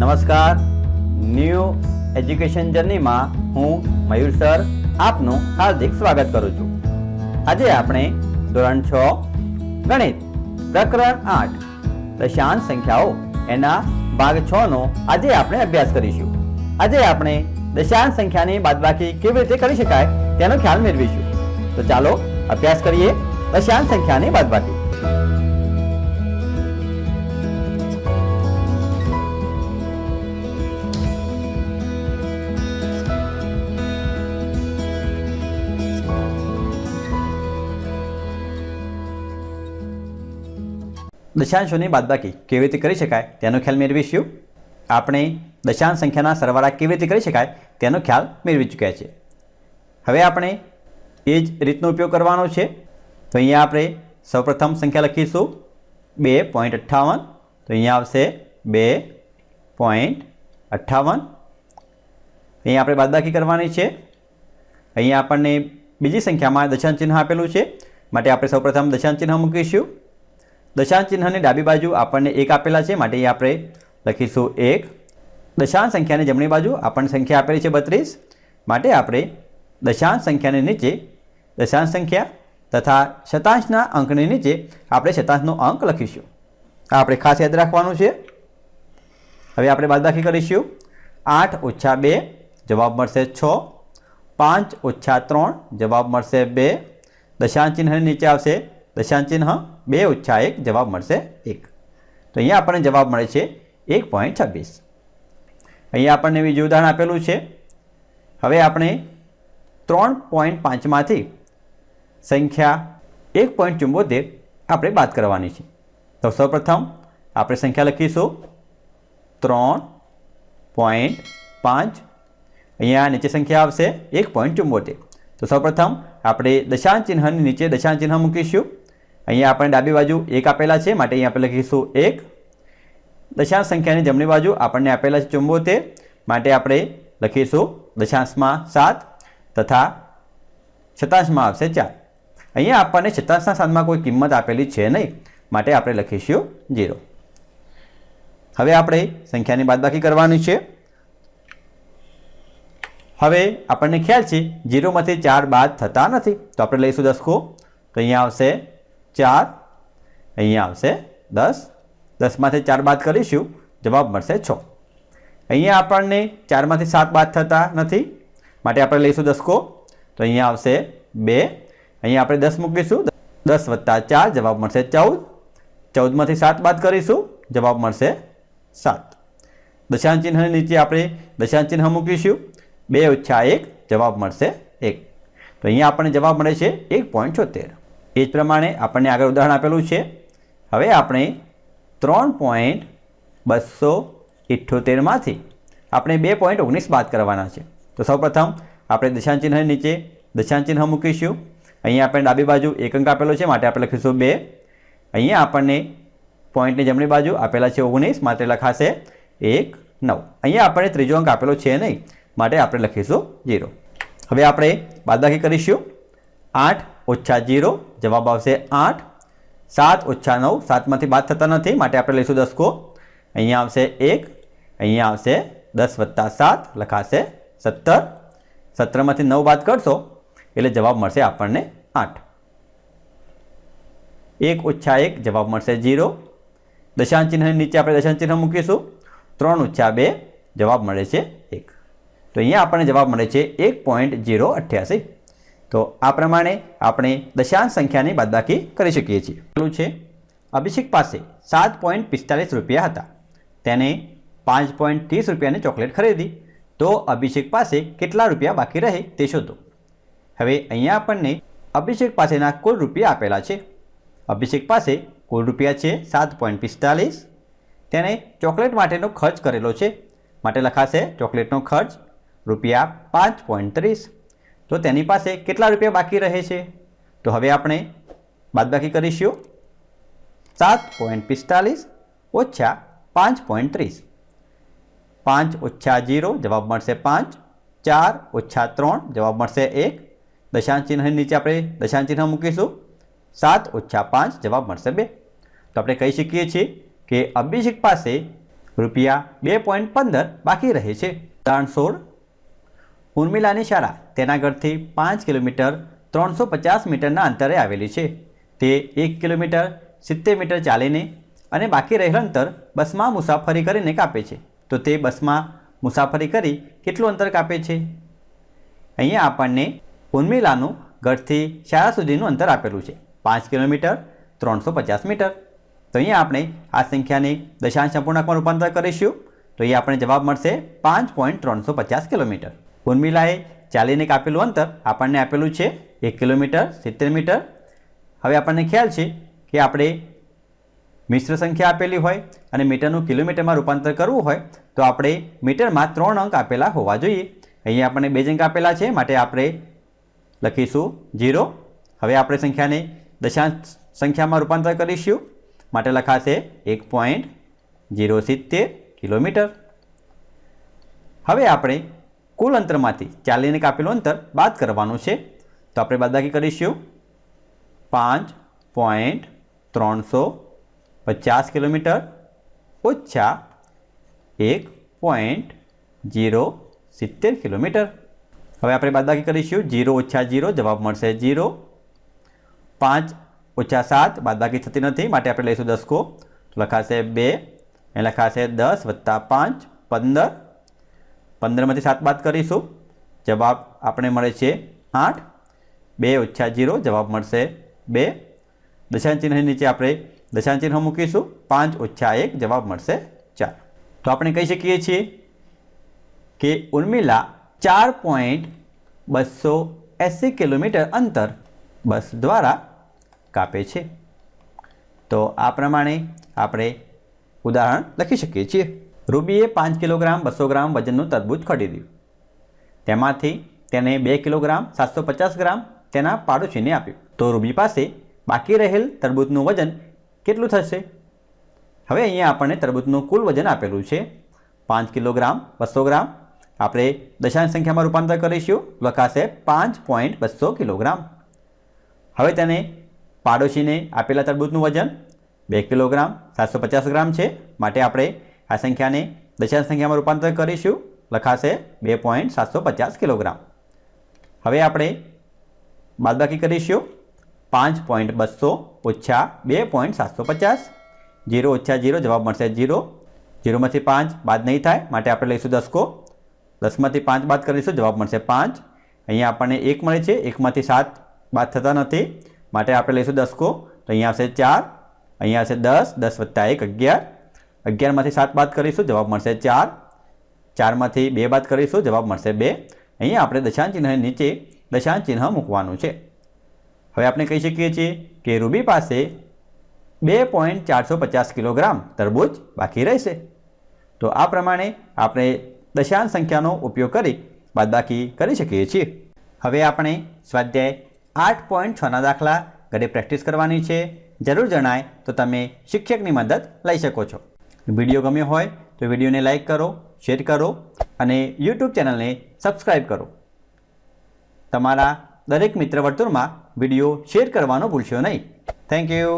નમસ્કાર. New education જર્નીમાં હું મયુર sir આપનું હાર્દિક સ્વાગત કરું છું. આજે આપણે ધોરણ છ, ગણિત, પ્રકરણ આઠ, દશાંશ સંખ્યાઓ એના ભાગ છ નો આજે આપણે અભ્યાસ કરીશું. આજે આપણે દશાંશ સંખ્યાની બાદબાકી કેવી રીતે કરી શકાય તેનો ખ્યાલ મેળવીશું. તો ચાલો અભ્યાસ કરીએ દશાંશ સંખ્યાની બાદબાકી. દશાંશોની બાદબાકી કેવી રીતે કરી શકાય તેનો ખ્યાલ મેળવીશું. આપણે દશાંશ સંખ્યાના સરવાળા કેવી રીતે કરી શકાય તેનો ખ્યાલ મેળવી ચૂક્યા છે હવે આપણે એ જ રીતનો ઉપયોગ કરવાનો છે. તો અહીંયા આપણે સૌપ્રથમ સંખ્યા લખીશું. બે પોઈન્ટ અઠ્ઠાવન. તો અહીંયા આવશે બે પોઈન્ટ અઠ્ઠાવન. અહીંયા આપણે બાદબાકી કરવાની છે. અહીંયા આપણને બીજી સંખ્યામાં દશાંશ ચિહ્ન આપેલું છે. માટે આપણે સૌપ્રથમ દશાંશ ચિહ્ન મૂકીશું. દશાંશ ચિહ્નની ડાબી બાજુ આપણને એક આપેલા છે, માટે આપણે લખીશું એક. દશાંશ સંખ્યાની જમણી બાજુ આપણને સંખ્યા આપેલી છે બત્રીસ, માટે આપણે દશાંશ સંખ્યાની નીચે દશાંશ સંખ્યા તથા શતાંશના અંકની નીચે આપણે શતાંશનો અંક લખીશું. આ આપણે ખાસ યાદ રાખવાનું છે. હવે આપણે બાદબાકી કરીશું. આઠ ઓછા બે જવાબ મળશે છ. પાંચ ઓછા ત્રણ જવાબ મળશે બે. દશાંશ ચિહ્નની નીચે આવશે દશાંશ ચિહ્ન બે ઓછા એક જવાબ મળશે એક. તો અહીંયા આપણને જવાબ મળે છે એક પોઈન્ટ છવ્વીસ. અહીંયા આપણને બીજું ઉદાહરણ આપેલું છે. હવે આપણે ત્રણ પોઈન્ટ પાંચમાંથી સંખ્યા એક પોઈન્ટ ચુંબોતેર આપણે બાદ કરવાની છે. તો સૌપ્રથમ આપણે સંખ્યા લખીશું. ત્રણ પોઈન્ટ પાંચ. અહીંયા નીચે સંખ્યા આવશે એક પોઈન્ટ ચુંબોતેર. તો સૌપ્રથમ આપણે દશાંશ ચિહ્નની નીચે દશાંશ ચિહ્ન મૂકીશું. અહીંયા આપણે ડાબી બાજુ એક આપેલા છે, માટે અહીંયા આપણે લખીશું એક. દશાંશ સંખ્યાની જમણી બાજુ આપણને આપેલા છે ચુંબોતેર, માટે આપણે લખીશું દશાંશમાં સાત તથા શતાંશમાં આવશે ચાર. અહીંયા આપણને શતાંશના સાતમાં કોઈ કિંમત આપેલી છે નહીં, માટે આપણે લખીશું ઝીરો હવે આપણે સંખ્યાની બાદબાકી કરવાની છે. હવે આપણને ખ્યાલ છે, જીરોમાંથી ચાર બાદ થતા નથી. તો આપણે લઈશું દસકો. તો અહીંયા આવશે ચાર. અહીંયા આવશે દસ. દસમાંથી ચાર બાદ કરીશું. જવાબ મળશે છ. અહીંયા આપણને ચારમાંથી સાત બાદ થતા નથી. માટે આપણે લઈશું દસકો. તો અહીંયા આવશે બે. અહીંયા આપણે દસ મૂકીશું. દસ વત્તા ચાર, જવાબ મળશે ચૌદ. ચૌદમાંથી સાત બાદ કરીશું. જવાબ મળશે સાત. દશાંશ ચિહ્નની નીચે આપણે દશાંશ ચિહ્ન મૂકીશું. બે ઓછા એક, જવાબ મળશે એક. તો અહીંયા આપણને જવાબ મળે છે એક પોઈન્ટ છોતેર. એ જ પ્રમાણે આપણને આગળ ઉદાહરણ આપેલું છે. હવે આપણે ત્રણ પોઈન્ટ બસો ઇઠ્ઠોતેરમાંથી આપણે બે પોઈન્ટ ઓગણીસ બાદ કરવાના છે. તો સૌપ્રથમ આપણે દશાંશ ચિહ્ન નીચે દશાંશ ચિહ્ન મૂકીશું. અહીંયા આપણે ડાબી બાજુ એક અંક આપેલો છે, માટે આપણે લખીશું બે. અહીંયા આપણને પોઈન્ટની જમણી બાજુ આપેલા છે ઓગણીસ, માટે લખાશે એક નવ. અહીંયા આપણને ત્રીજો અંક આપેલો છે નહીં, માટે આપણે લખીશું જીરો હવે આપણે બાદબાકી કરીશું. આઠ ઓછા જીરો જવાબ આવશે આઠ, સાત, ઓછા નવ, સાતમાંથી બાદ થતા નથી, માટે આપણે લઈશું દસકો. અહીંયા આવશે એક, અહીંયા આવશે દસ વત્તા સાત, લખાશે સત્તર. સત્તરમાંથી નવ બાદ કરશો, એટલે જવાબ મળશે આપણને આઠ. એક ઓછા એક, જવાબ મળશે જીરો દશાંશ ચિહ્ન નીચે આપણે દશાંશ ચિહ્ન મૂકીશું. ત્રણ ઓછા બે, જવાબ મળે છે એક. તો અહીંયા આપણને જવાબ મળે છે એક પોઈન્ટ જીરો અઠ્યાસી. તો આ પ્રમાણે આપણે દશાંશ સંખ્યાની બાદબાકી કરી શકીએ છીએ. પેલું છે, અભિષેક પાસે સાત પોઈન્ટ પિસ્તાલીસ રૂપિયા હતા. તેને પાંચ પોઈન્ટ ત્રીસ રૂપિયાની ચોકલેટ ખરીદી. તો અભિષેક પાસે કેટલા રૂપિયા બાકી રહે તે શોધો. હવે અહીંયા આપણને અભિષેક પાસેના કુલ રૂપિયા આપેલા છે. અભિષેક પાસે કુલ રૂપિયા છે સાત પોઈન્ટ પિસ્તાલીસ. તેણે ચોકલેટ માટેનો ખર્ચ કરેલો છે. માટે લખાશે ચોકલેટનો ખર્ચ રૂપિયા પાંચ પોઈન્ટ ત્રીસ. તો તેની પાસે કેટલા રૂપિયા બાકી રહે છે? તો હવે આપણે બાદબાકી કરીશું. સાત પોઈન્ટ પિસ્તાલીસ ઓછા પાંચ પોઈન્ટ ત્રીસ. પાંચ ઓછા જીરો જવાબ મળશે પાંચ, ચાર ઓછા ત્રણ જવાબ મળશે એક. દશાંશ ચિહ્ન નીચે આપણે દશાંશ ચિહ્ન મૂકીશું. સાત ઓછા પાંચ જવાબ મળશે બે. તો આપણે કહી શકીએ છીએ કે અભિષેક પાસે રૂપિયા બે પોઈન્ટ પંદર બાકી રહે છે. ઉદાહરણ સોળ ઉર્મિલાની શાળા તેના ઘરથી પાંચ કિલોમીટર ત્રણસો પચાસ મીટરના અંતરે આવેલી છે. તે એક કિલોમીટર સિત્તેર મીટર ચાલીને અને બાકી રહેલ અંતર બસમાં મુસાફરી કરીને કાપે છે. તો તે બસમાં મુસાફરી કરી કેટલું અંતર કાપે છે? અહીંયા આપણને ઉર્મિલાનું ઘરથી શાળા સુધીનું અંતર આપેલું છે. પાંચ કિલોમીટર ત્રણસો પચાસ મીટર. તો અહીંયા આપણે આ સંખ્યાને દશાંશ અપૂર્ણાંકમાં રૂપાંતર કરીશું. તો અહીંયા આપણે જવાબ મળશે પાંચ પોઈન્ટ ત્રણસો પચાસ કિલોમીટર. ઉર્મિલાએ ચાલીને કાપેલું અંતર, આપણને આપેલું છે એક કિલોમીટર, સિત્તેર મીટર. હવે આપણને ખ્યાલ છે કે આપણે મિશ્ર સંખ્યા આપેલી હોય અને મીટરનું કિલોમીટરમાં રૂપાંતર કરવું હોય, તો આપણે મીટરમાં ત્રણ અંક આપેલા હોવા જોઈએ. અહીંયા આપણને બે જ અંક આપેલા છે, માટે આપણે લખીશું જીરો. હવે આપણે સંખ્યાને દશાંશ સંખ્યામાં રૂપાંતર કરીશું, માટે લખાશે એક પોઈન્ટ જીરો સિત્તેર કિલોમીટર. હવે આપણે કુલ અંતરમાંથી ચાલીને કાપેલું અંતર બાદ કરવાનું છે. તો આપણે બાદબાકી કરીશું. પાંચ પોઈન્ટ ત્રણસો પચાસ કિલોમીટર ઓછા એક પોઈન્ટ જીરો સિત્તેર કિલોમીટર. હવે આપણે બાદબાકી કરીશું. જીરો ઓછા જીરો જવાબ મળશે જીરો. પાંચ ઓછા સાત બાદબાકી થતી નથી. માટે આપણે લઈશું દસકો. લખાશે બે એ લખાશે દસ વત્તા પાંચ પંદર. પંદરમાંથી સાત બાદ કરીશું. જવાબ આપણે મળે છે આઠ. બે ઓછા જીરો, જવાબ મળશે બે. દશાંશ નીચે આપણે દશાંશ ચિહ્ન મૂકીશું. પાંચ ઓછા એક, જવાબ મળશે ચાર. તો આપણે કહી શકીએ છીએ કે ઉર્મિલા ચાર પોઈન્ટ બસો એંસી કિલોમીટર અંતર બસ દ્વારા કાપે છે. તો આ પ્રમાણે આપણે ઉદાહરણ લખી શકીએ છીએ. રૂબીએ પાંચ કિલોગ્રામ બસો ગ્રામ વજનનું તરબૂચ ખરીદ્યું તેમાંથી તેને બે કિલોગ્રામ સાતસો પચાસ ગ્રામ તેના પાડોશીને આપ્યું. તો રૂબી પાસે બાકી રહેલ તરબૂચનું વજન કેટલું થશે? હવે અહીંયા આપણને તરબૂચનું કુલ વજન આપેલું છે પાંચ કિલોગ્રામ બસો ગ્રામ. આપણે દશાંશ સંખ્યામાં રૂપાંતર કરીશું. લખાશે પાંચ પોઈન્ટ બસો કિલોગ્રામ. હવે તેને પાડોશીને આપેલા તરબૂચનું વજન બે કિલોગ્રામ સાતસો પચાસ ગ્રામ છે. માટે આપણે આ સંખ્યાને દશાંશ સંખ્યામાં રૂપાંતર કરીશું. લખાશે બે પોઈન્ટ સાતસો પચાસ કિલોગ્રામ. હવે આપણે બાદબાકી કરીશું. પાંચ પોઈન્ટ બસો ઓછા બે પોઈન્ટ સાતસો પચાસ. જીરો ઓછા જીરો જવાબ મળશે જીરો. જીરોમાંથી પાંચ બાદ નહીં થાય, માટે આપણે લઈશું દસકો. દસમાંથી પાંચ બાદ કરીશું, જવાબ મળશે પાંચ. અહીંયા આપણને એક મળે છે, એકમાંથી સાત બાદ થતા નથી, માટે આપણે લઈશું દસકો. તો અહીંયા આવશે ચાર, અહીંયા આવશે દસ દસ વત્તા એક અગિયાર. અગિયારમાંથી સાત બાદ કરીશું, જવાબ મળશે ચાર. ચારમાંથી બે બાદ કરીશું, જવાબ મળશે બે. અહીંયા આપણે દશાંશ ચિહ્ન નીચે દશાંશ ચિહ્ન મૂકવાનું છે. હવે આપણે કહી શકીએ છીએ કે રૂબી પાસે બે પોઈન્ટ ચારસો પચાસ કિલોગ્રામ તરબૂચ બાકી રહેશે. તો આ પ્રમાણે આપણે દશાંશ સંખ્યાનો ઉપયોગ કરી બાદબાકી કરી શકીએ છીએ. હવે આપણે સ્વાધ્યાય આઠ પોઈન્ટ છના દાખલા ઘરે પ્રેક્ટિસ કરવાની છે. જરૂર જણાય તો તમે શિક્ષકની મદદ લઈ શકો છો. વીડિયો ગમ્યો હોય તો વિડીયોને લાઇક કરો, શેર કરો અને યુટ્યુબ ચેનલને સબસ્ક્રાઈબ કરો. તમારા દરેક મિત્ર વર્તુળમાં વીડિયો શેર કરવાનો ભૂલશો નહીં. Thank you